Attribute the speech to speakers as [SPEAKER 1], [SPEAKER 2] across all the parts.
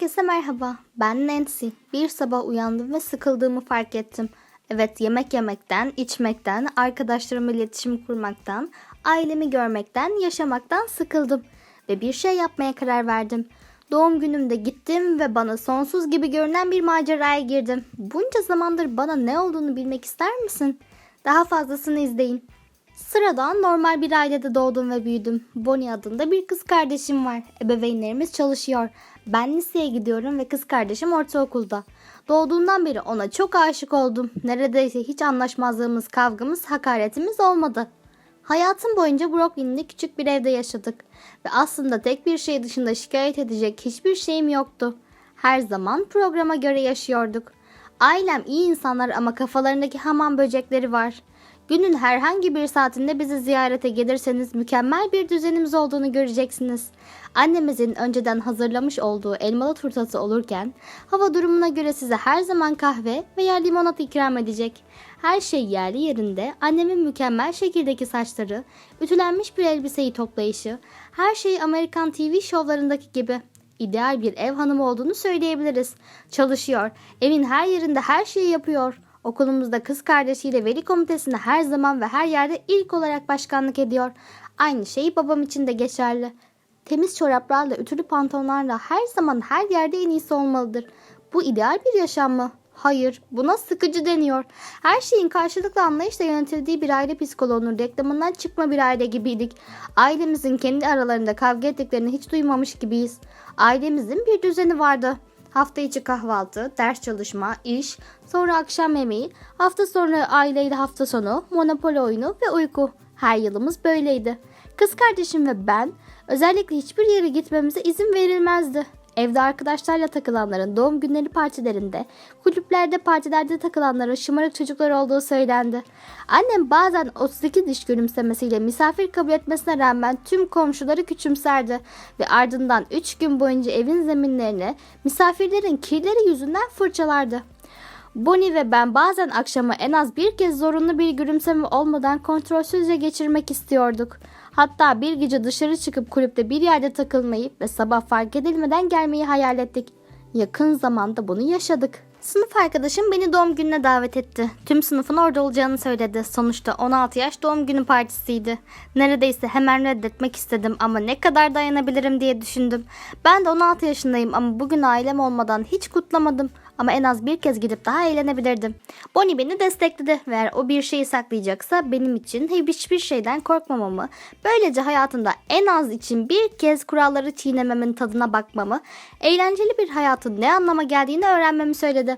[SPEAKER 1] Herkese merhaba. Ben Nancy. Bir sabah uyandım ve sıkıldığımı fark ettim. Evet, yemek yemekten, içmekten, arkadaşlarımla iletişim kurmaktan, ailemi görmekten, yaşamaktan sıkıldım ve bir şey yapmaya karar verdim. Doğum günümde gittim ve bana sonsuz gibi görünen bir maceraya girdim. Bunca zamandır bana ne olduğunu bilmek ister misin? Daha fazlasını izleyin. Sıradan normal bir ailede doğdum ve büyüdüm. Bonnie adında bir kız kardeşim var. Ebeveynlerimiz çalışıyor. Ben liseye gidiyorum ve kız kardeşim ortaokulda. Doğduğundan beri ona çok aşık oldum. Neredeyse hiç anlaşmazlığımız, kavgamız, hakaretimiz olmadı. Hayatım boyunca Brooklyn'de küçük bir evde yaşadık. Ve aslında tek bir şey dışında şikayet edecek hiçbir şeyim yoktu. Her zaman programa göre yaşıyorduk. Ailem iyi insanlar ama kafalarındaki hamam böcekleri var. Günün herhangi bir saatinde bizi ziyarete gelirseniz mükemmel bir düzenimiz olduğunu göreceksiniz. Annemizin önceden hazırlamış olduğu elmalı turtası olurken hava durumuna göre size her zaman kahve veya limonat ikram edecek. Her şey yerli yerinde, annemin mükemmel şekildeki saçları, ütülenmiş bir elbiseyi toplayışı, her şey Amerikan TV şovlarındaki gibi. İdeal bir ev hanımı olduğunu söyleyebiliriz. Çalışıyor, evin her yerinde her şeyi yapıyor. Okulumuzda kız kardeşiyle veli komitesinde her zaman ve her yerde ilk olarak başkanlık ediyor. Aynı şey babam için de geçerli. Temiz çoraplarla, ütülü pantolonlarla her zaman her yerde en iyisi olmalıdır. Bu ideal bir yaşam mı? Hayır, buna sıkıcı deniyor. Her şeyin karşılıklı anlayışla yönetildiği bir aile psikoloğunun reklamından çıkma bir aile gibiydik. Ailemizin kendi aralarında kavga ettiklerini hiç duymamış gibiyiz. Ailemizin bir düzeni vardı. Hafta içi kahvaltı, ders çalışma, iş, sonra akşam yemeği, hafta sonra aileyle hafta sonu, monopoli oyunu ve uyku. Her yılımız böyleydi. Kız kardeşim ve ben özellikle hiçbir yere gitmemize izin verilmezdi. Evde arkadaşlarla takılanların doğum günleri partilerinde, kulüplerde partilerde takılanların şımarık çocuklar olduğu söylendi. Annem bazen 32 diş gülümsemesiyle misafir kabul etmesine rağmen tüm komşuları küçümserdi ve ardından 3 gün boyunca evin zeminlerini misafirlerin kirleri yüzünden fırçalardı. Bonnie ve ben bazen akşamı en az bir kez zorunlu bir gülümseme olmadan kontrolsüzce geçirmek istiyorduk. Hatta bir gece dışarı çıkıp kulüpte bir yerde takılmayı ve sabah fark edilmeden gelmeyi hayal ettik. Yakın zamanda bunu yaşadık. Sınıf arkadaşım beni doğum gününe davet etti. Tüm sınıfın orada olacağını söyledi. Sonuçta 16 yaş doğum günü partisiydi. Neredeyse hemen reddetmek istedim ama ne kadar dayanabilirim diye düşündüm. Ben de 16 yaşındayım ama bugün ailem olmadan hiç kutlamadım. Ama en az bir kez gidip daha eğlenebilirdim. Bonnie beni destekledi ve eğer o bir şeyi saklayacaksa benim için hiçbir şeyden korkmamamı, böylece hayatında en az için bir kez kuralları çiğnememin tadına bakmamı, eğlenceli bir hayatın ne anlama geldiğini öğrenmemi söyledi.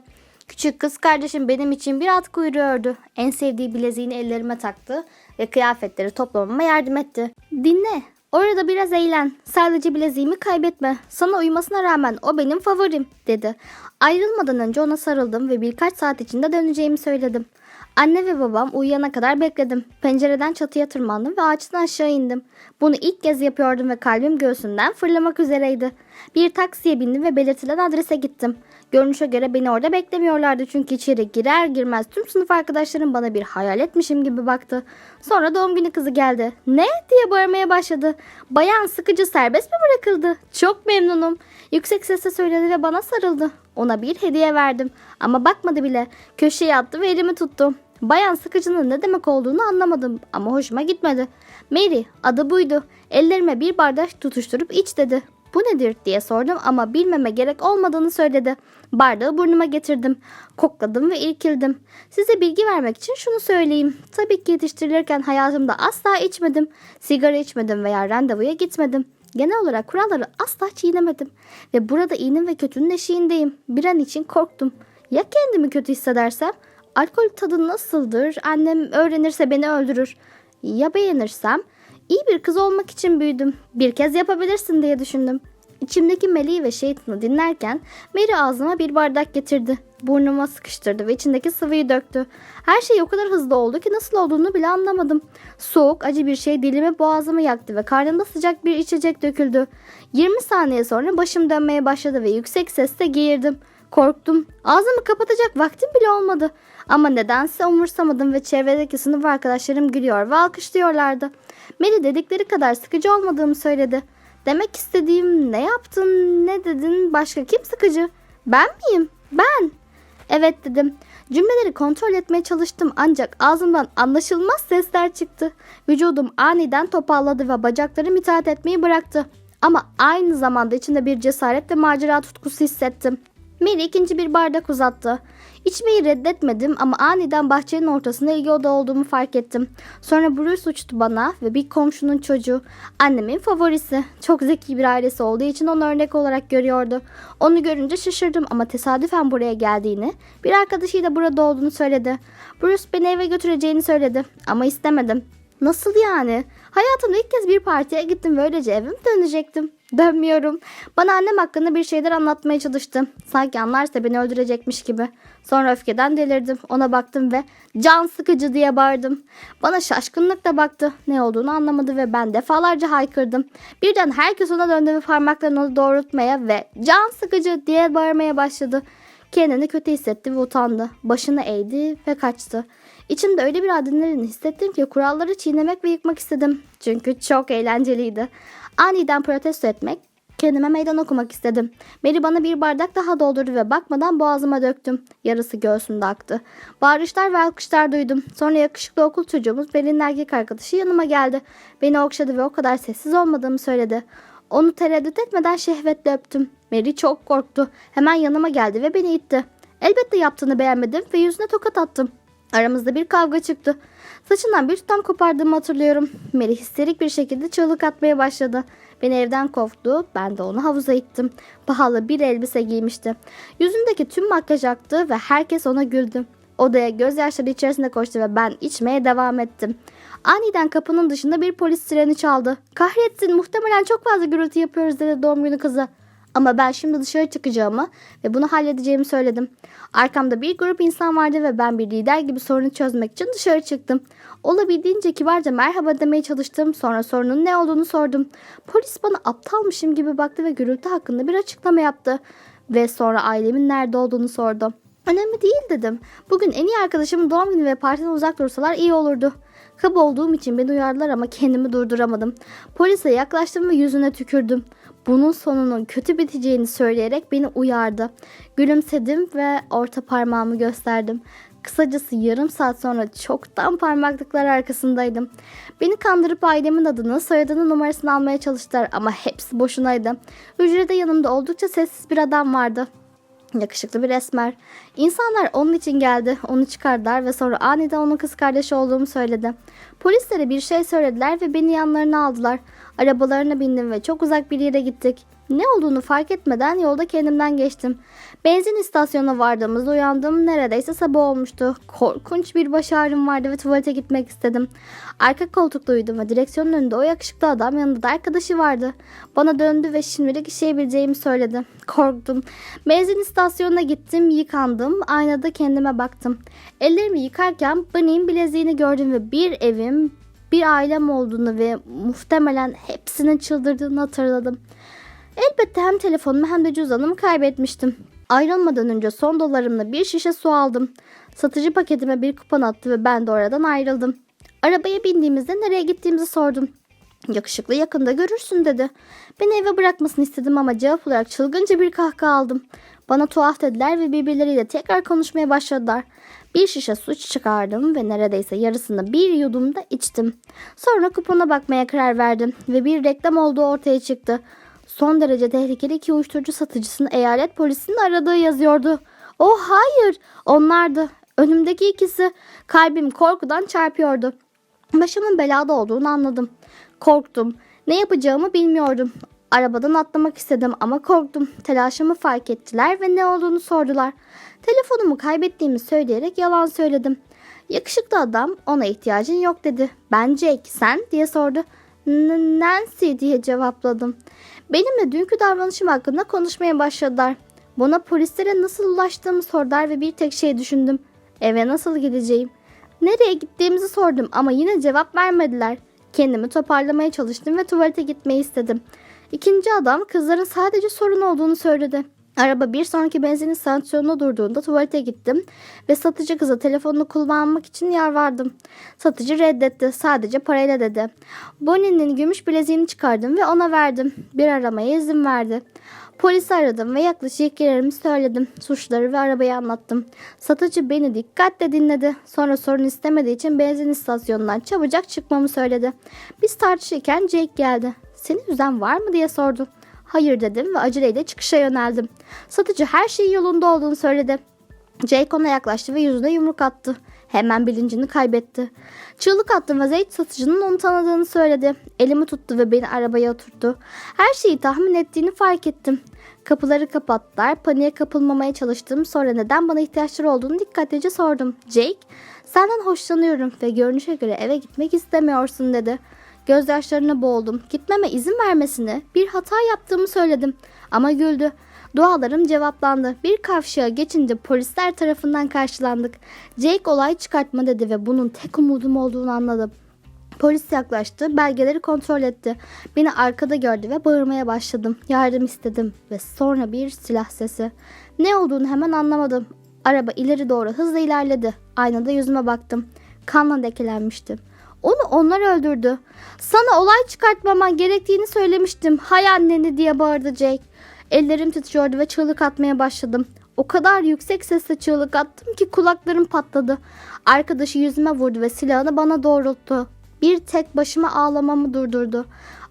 [SPEAKER 1] Küçük kız kardeşim benim için bir at kuyruğu ördü. En sevdiği bileziğini ellerime taktı ve kıyafetleri toplamama yardım etti. Dinle, Orada biraz eğlen. Sadece bileziğimi kaybetme. Sana uymasına rağmen o benim favorim dedi. Ayrılmadan önce ona sarıldım ve birkaç saat içinde döneceğimi söyledim. Anne ve babam uyuyana kadar bekledim. Pencereden çatıya tırmandım ve ağaçtan aşağı indim. Bunu ilk kez yapıyordum ve kalbim göğsünden fırlamak üzereydi. Bir taksiye bindim ve belirtilen adrese gittim. Görünüşe göre beni orada beklemiyorlardı çünkü içeri girer girmez tüm sınıf arkadaşlarım bana bir hayal etmişim gibi baktı. Sonra doğum günü kızı geldi. Ne diye bağırmaya başladı. Bayan sıkıcı serbest mi bırakıldı? Çok memnunum. Yüksek sesle söyledi ve bana sarıldı. Ona bir hediye verdim ama bakmadı bile. Köşeye attı ve elimi tuttu. Bayan sıkıcının ne demek olduğunu anlamadım ama hoşuma gitmedi. Mary adı buydu. Ellerime bir bardak tutuşturup iç dedi. Bu nedir diye sordum ama bilmeme gerek olmadığını söyledi. Bardağı burnuma getirdim. Kokladım ve irkildim. Size bilgi vermek için şunu söyleyeyim. Tabii ki yetiştirilirken hayatımda asla içmedim. Sigara içmedim veya randevuya gitmedim. Genel olarak kuralları asla çiğnemedim. Ve burada iyinin ve kötünün eşiğindeyim. Bir an için korktum. Ya kendimi kötü hissedersem? Alkol tadı nasıldır? Annem öğrenirse beni öldürür. Ya beğenirsem? İyi bir kız olmak için büyüdüm. Bir kez yapabilirsin diye düşündüm. İçimdeki meleği ve şeytanı dinlerken Mary ağzıma bir bardak getirdi. Burnuma sıkıştırdı ve içindeki sıvıyı döktü. Her şey o kadar hızlı oldu ki nasıl olduğunu bile anlamadım. Soğuk, acı bir şey dilimi boğazımı yaktı ve karnımda sıcak bir içecek döküldü. 20 saniye sonra başım dönmeye başladı ve yüksek sesle geğirdim. Korktum. Ağzımı kapatacak vaktim bile olmadı. Ama nedense umursamadım ve çevredeki sınıf arkadaşlarım gülüyor ve alkışlıyorlardı. Mary dedikleri kadar sıkıcı olmadığımı söyledi. Demek istediğim ne yaptın, ne dedin, başka kim sıkıcı? Ben miyim? Ben. Evet dedim. Cümleleri kontrol etmeye çalıştım ancak ağzımdan anlaşılmaz sesler çıktı. Vücudum aniden topalladı ve bacaklarım itaat etmeyi bıraktı. Ama aynı zamanda içinde bir cesaret ve macera tutkusu hissettim. Mary ikinci bir bardak uzattı. İçmeyi reddetmedim ama aniden bahçenin ortasında ilgi oda olduğumu fark ettim. Sonra Bruce uçtu bana ve bir komşunun çocuğu. Annemin favorisi. Çok zeki bir ailesi olduğu için onu örnek olarak görüyordu. Onu görünce şaşırdım ama tesadüfen buraya geldiğini, bir arkadaşıyla burada olduğunu söyledi. Bruce beni eve götüreceğini söyledi ama istemedim. Nasıl yani? Hayatımda ilk kez bir partiye gittim ve öylece evim dönecektim. Dönmüyorum. Bana annem hakkında bir şeyler anlatmaya çalıştı. Sanki anlarsa beni öldürecekmiş gibi. Sonra öfkeden delirdim. Ona baktım ve can sıkıcı diye bağırdım. Bana şaşkınlıkla baktı. Ne olduğunu anlamadı ve ben defalarca haykırdım. Birden herkes ona döndü ve parmaklarını onu doğrultmaya ve can sıkıcı diye bağırmaya başladı. Kendini kötü hissetti ve utandı. Başını eğdi ve kaçtı. İçimde öyle bir adrenalin hissettim ki kuralları çiğnemek ve yıkmak istedim. Çünkü çok eğlenceliydi. Aniden protesto etmek, kendime meydan okumak istedim. Mary bana bir bardak daha doldurdu ve bakmadan boğazıma döktüm. Yarısı göğsümde aktı. Bağırışlar ve alkışlar duydum. Sonra yakışıklı okul çocuğumuz Mary'nin erkek arkadaşı yanıma geldi. Beni okşadı ve o kadar sessiz olmadığımı söyledi. Onu tereddüt etmeden şehvetle öptüm. Mary çok korktu. Hemen yanıma geldi ve beni itti. Elbette yaptığını beğenmedim ve yüzüne tokat attım. Aramızda bir kavga çıktı. Saçından bir tutam kopardığımı hatırlıyorum. Mary histerik bir şekilde çığlık atmaya başladı. Beni evden kovdu. Ben de onu havuza ittim. Pahalı bir elbise giymişti. Yüzündeki tüm makyaj aktı ve herkes ona güldü. Odaya gözyaşları içerisinde koştu ve ben içmeye devam ettim. Aniden kapının dışında bir polis sireni çaldı. Kahretsin muhtemelen çok fazla gürültü yapıyoruz dedi doğum günü kızı. Ama ben şimdi dışarı çıkacağımı ve bunu halledeceğimi söyledim. Arkamda bir grup insan vardı ve ben bir lider gibi sorunu çözmek için dışarı çıktım. Olabildiğince kibarca merhaba demeye çalıştım. Sonra sorunun ne olduğunu sordum. Polis bana aptalmışım gibi baktı ve gürültü hakkında bir açıklama yaptı. Ve sonra ailemin nerede olduğunu sordu. Önemli değil dedim. Bugün en iyi arkadaşımın doğum günü ve partiden uzak dursalar iyi olurdu. Kaba olduğum için beni uyardılar ama kendimi durduramadım. Polise yaklaştım ve yüzüne tükürdüm. Bunun sonunun kötü biteceğini söyleyerek beni uyardı. Gülümsedim ve orta parmağımı gösterdim. Kısacası yarım saat sonra çoktan parmaklıklar arkasındaydım. Beni kandırıp ailemin adını, soyadını numarasını almaya çalıştılar ama hepsi boşunaydı. Hücrede yanımda oldukça sessiz bir adam vardı. Yakışıklı bir esmer. İnsanlar onun için geldi. Onu çıkardılar ve sonra aniden onun kız kardeşi olduğumu söyledi. Polislere bir şey söylediler ve beni yanlarına aldılar. Arabalarına bindim ve çok uzak bir yere gittik. Ne olduğunu fark etmeden yolda kendimden geçtim. Benzin istasyonuna vardığımızda uyandım. Neredeyse sabah olmuştu. Korkunç bir baş ağrım vardı ve tuvalete gitmek istedim. Arka koltukta uyudum ve direksiyonun önünde o yakışıklı adam yanında da arkadaşı vardı. Bana döndü ve şimdilik işeyebileceğimi söyledi. Korktum. Benzin istasyonuna gittim, yıkandım. Aynada kendime baktım. Ellerimi yıkarken Bunny'in bileziğini gördüm ve bir evim, bir ailem olduğunu ve muhtemelen hepsinin çıldırdığını hatırladım. Elbette hem telefonumu hem de cüzdanımı kaybetmiştim. Ayrılmadan önce son dolarımla bir şişe su aldım. Satıcı paketime bir kupon attı ve ben de oradan ayrıldım. Arabaya bindiğimizde nereye gittiğimizi sordum. Yakışıklı yakında görürsün dedi. Beni eve bırakmasını istedim ama cevap olarak çılgınca bir kahkaha aldım. Bana tuhaf dediler ve birbirleriyle tekrar konuşmaya başladılar. Bir şişe su çıkardım ve neredeyse yarısını bir yudumda içtim. Sonra kupona bakmaya karar verdim ve bir reklam olduğu ortaya çıktı. Son derece tehlikeli iki uyuşturucu satıcısını eyalet polisinin aradığı yazıyordu. Oh hayır onlardı. Önümdeki ikisi. Kalbim korkudan çarpıyordu. Başımın belada olduğunu anladım. Korktum. Ne yapacağımı bilmiyordum. Arabadan atlamak istedim ama korktum. Telaşımı fark ettiler ve ne olduğunu sordular. Telefonumu kaybettiğimi söyleyerek yalan söyledim. Yakışıklı adam ona ihtiyacın yok dedi. Ben Jake sen diye sordu. Nancy diye cevapladım. Benimle dünkü davranışım hakkında konuşmaya başladılar. Bana polislere nasıl ulaştığımı sordular ve bir tek şey düşündüm. Eve nasıl gideceğim? Nereye gittiğimizi sordum ama yine cevap vermediler. Kendimi toparlamaya çalıştım ve tuvalete gitmeyi istedim. İkinci adam kızların sadece sorun olduğunu söyledi. Araba bir sonraki benzin istasyonuna durduğunda tuvalete gittim ve satıcı kıza telefonunu kullanmak için yalvardım. Satıcı reddetti. Sadece parayla dedi. Bonnie'nin gümüş bileziğini çıkardım ve ona verdim. Bir aramaya izin verdi. Polisi aradım ve yaklaşık yerlerimi söyledim. Suçları ve arabayı anlattım. Satıcı beni dikkatle dinledi. Sonra sorun istemediği için benzin istasyonundan çabucak çıkmamı söyledi. Biz tartışırken Jake geldi. Seni üzen var mı diye sordu. Hayır dedim ve aceleyle çıkışa yöneldim. Satıcı her şeyin yolunda olduğunu söyledi. Jake ona yaklaştı ve yüzüne yumruk attı. Hemen bilincini kaybetti. Çığlık attım ve Zeyt satıcının onu tanıdığını söyledi. Elimi tuttu ve beni arabaya oturttu. Her şeyi tahmin ettiğini fark ettim. Kapıları kapattılar. Paniğe kapılmamaya çalıştım. Sonra neden bana ihtiyaçları olduğunu dikkatlice sordum. Jake, senden hoşlanıyorum ve görünüşe göre eve gitmek istemiyorsun dedi. Gözyaşlarına boğuldum. Gitmeme izin vermesini, bir hata yaptığımı söyledim. Ama güldü. Dualarım cevaplandı. Bir kavşağa geçince polisler tarafından karşılandık. Jake olay çıkartma dedi ve bunun tek umudum olduğunu anladım. Polis yaklaştı, belgeleri kontrol etti. Beni arkada gördü ve bağırmaya başladım. Yardım istedim ve sonra bir silah sesi. Ne olduğunu hemen anlamadım. Araba ileri doğru hızla ilerledi. Aynada yüzüme baktım. Kanla lekelenmiştim. Onu onlar öldürdü. Sana olay çıkartmaman gerektiğini söylemiştim. Hay anneni diye bağırdı Jake. Ellerim titriyordu ve çığlık atmaya başladım. O kadar yüksek sesle çığlık attım ki kulaklarım patladı. Arkadaşı yüzüme vurdu ve silahını bana doğrulttu. Bir tek başıma ağlamamı durdurdu.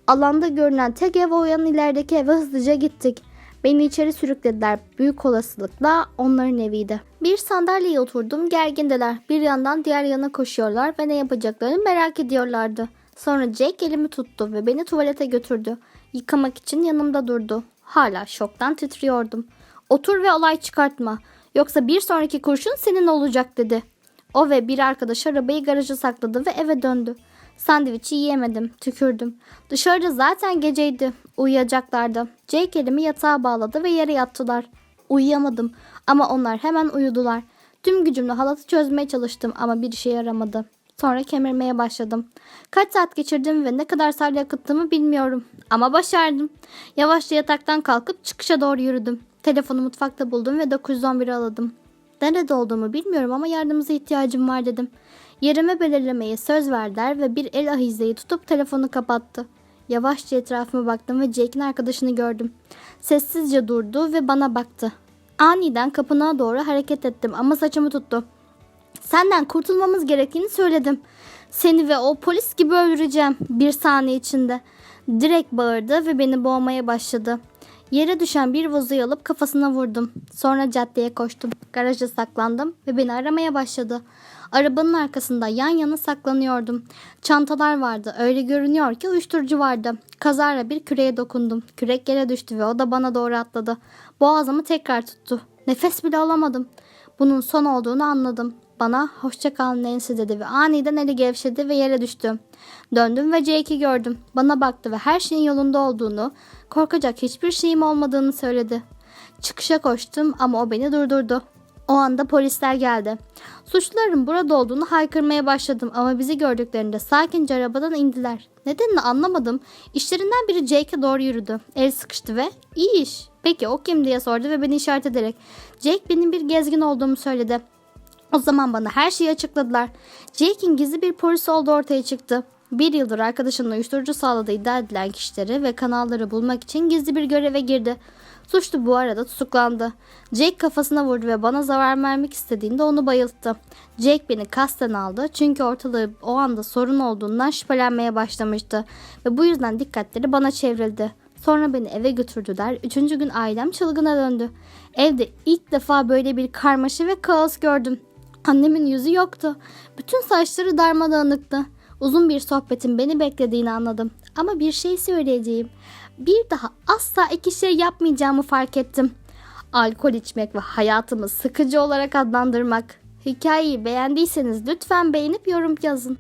[SPEAKER 1] Alanda görünen tek ev o yan ilerideki eve hızlıca gittik. Beni içeri sürüklediler. Büyük olasılıkla onların eviydi. Bir sandalyeye oturdum gergindeler. Bir yandan diğer yana koşuyorlar ve ne yapacaklarını merak ediyorlardı. Sonra Jake elimi tuttu ve beni tuvalete götürdü. Yıkamak için yanımda durdu. Hala şoktan titriyordum. Otur ve olay çıkartma. Yoksa bir sonraki kurşun senin olacak dedi. O ve bir arkadaş arabayı garaja sakladı ve eve döndü. Sandviçi yiyemedim, tükürdüm. Dışarıda zaten geceydi. Uyuyacaklardı. Jake elimi yatağa bağladı ve yere yattılar. Uyuyamadım ama onlar hemen uyudular. Tüm gücümle halatı çözmeye çalıştım ama bir işe yaramadı. Sonra kemirmeye başladım. Kaç saat geçirdim ve ne kadar salya akıttığımı bilmiyorum. Ama başardım. Yavaşça yataktan kalkıp çıkışa doğru yürüdüm. Telefonu mutfakta buldum ve 911'i aradım. Nerede olduğumu bilmiyorum ama yardımınıza ihtiyacım var dedim. Yerimi belirlemeye söz verdiler ve bir el ahizeyi tutup telefonu kapattı. Yavaşça etrafıma baktım ve Jake'in arkadaşını gördüm. Sessizce durdu ve bana baktı. Aniden kapına doğru hareket ettim ama saçımı tuttu. Senden kurtulmamız gerektiğini söyledim. Seni ve o polis gibi öldüreceğim bir saniye içinde. Direkt bağırdı ve beni boğmaya başladı. Yere düşen bir vazoyu alıp kafasına vurdum. Sonra caddeye koştum. Garaja saklandım ve beni aramaya başladı. Arabanın arkasında yan yana saklanıyordum. Çantalar vardı. Öyle görünüyor ki uyuşturucu vardı. Kazara bir küreye dokundum. Kürek yere düştü ve o da bana doğru atladı. Boğazımı tekrar tuttu. Nefes bile alamadım. Bunun son olduğunu anladım. Bana hoşça kal Nancy dedi ve aniden eli gevşedi ve yere düştü. Döndüm ve Jake'i gördüm. Bana baktı ve her şeyin yolunda olduğunu, korkacak hiçbir şeyim olmadığını söyledi. Çıkışa koştum ama o beni durdurdu. O anda polisler geldi. Suçluların burada olduğunu haykırmaya başladım ama bizi gördüklerinde sakince arabadan indiler. Nedenini anlamadım. İşlerinden biri Jake'e doğru yürüdü. El sıkıştı ve iyi iş. Peki o kim diye sordu ve beni işaret ederek Jake benim bir gezgin olduğumu söyledi. O zaman bana her şeyi açıkladılar. Jake'in gizli bir polis olduğu ortaya çıktı. Bir yıldır arkadaşının uyuşturucu sağladığı iddia edilen kişileri ve kanalları bulmak için gizli bir göreve girdi. Suçlu bu arada tutuklandı. Jake kafasına vurdu ve bana zarar vermek istediğinde onu bayılttı. Jake beni kasten aldı çünkü ortalığı o anda sorun olduğundan şüphelenmeye başlamıştı ve bu yüzden dikkatleri bana çevrildi. Sonra beni eve götürdüler. Üçüncü gün ailem çılgına döndü. Evde ilk defa böyle bir karmaşa ve kaos gördüm. Annemin yüzü yoktu. Bütün saçları darmadağınıktı. Uzun bir sohbetin beni beklediğini anladım. Ama bir şey söyleyeceğim. Bir daha asla iki şey yapmayacağımı fark ettim. Alkol içmek ve hayatımı sıkıcı olarak adlandırmak. Hikayeyi beğendiyseniz lütfen beğenip yorum yazın.